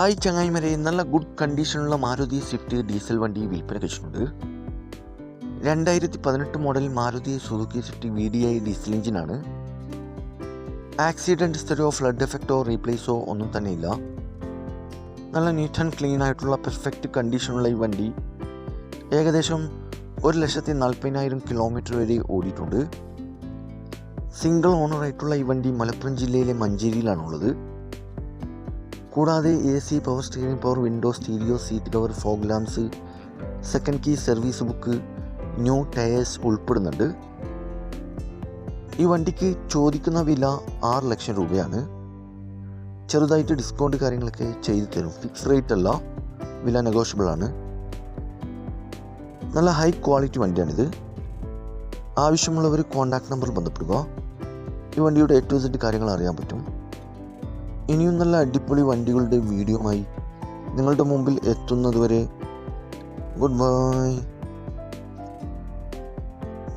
Hi ചങ്ങായിമാരെ നല്ല good കണ്ടീഷനുള്ള മാരുതി സ്വിഫ്റ്റ് ഡീസൽ വണ്ടി വിൽപ്പന വെച്ചിട്ടുണ്ട് രണ്ടായിരത്തി പതിനെട്ട് model Maruti Suzuki Swift V D I diesel എഞ്ചിനാണ്. ആക്സിഡന്റ് ഹിസ്റ്ററിയോ ഫ്ലഡ് എഫക്റ്റോ റീപ്ലേസോ ഒന്നും തന്നെ ഇല്ല നല്ല നീറ്റ് ആൻഡ് ക്ലീൻ ആയിട്ടുള്ള പെർഫെക്റ്റ് കണ്ടീഷനുള്ള ഈ വണ്ടി ഏകദേശം ഒരു ലക്ഷത്തി നാൽപ്പതിനായിരം കിലോമീറ്റർ വരെ ഓടിയിട്ടുണ്ട്. സിംഗിൾ ഓണറായിട്ടുള്ള ഈ വണ്ടി മലപ്പുറം ജില്ലയിലെ മഞ്ചേരിയിലാണുള്ളത്. കൂടാതെ A C power steering power window stereo seat cover fog lamps second key service book new tyres ഉൾപ്പെടുന്നുണ്ട്. ഈ വണ്ടിക്ക് ചോദിക്കുന്ന വില ആറ് ലക്ഷം രൂപയാണ്. ചെറുതായിട്ട് ഡിസ്കൗണ്ട് കാര്യങ്ങളൊക്കെ ചെയ്തു തരും. ഫിക്സ് റേറ്റ് അല്ല വില നെഗോഷ്യബിൾ ആണ്. നല്ല ഹൈ ക്വാളിറ്റി വണ്ടിയാണിത്. ആവശ്യമുള്ളവർ കോൺടാക്ട് നമ്പർ ബന്ധപ്പെടുക. ഈ വണ്ടിയുടെ എ ടു സെഡ് കാര്യങ്ങൾ അറിയാൻ പറ്റും. ഇനിയും നല്ല അടിപൊളി വണ്ടികളുടെ വീഡിയോ ആയി നിങ്ങളുടെ മുമ്പിൽ എത്തുന്നതുവരെ ഗുഡ് ബൈ.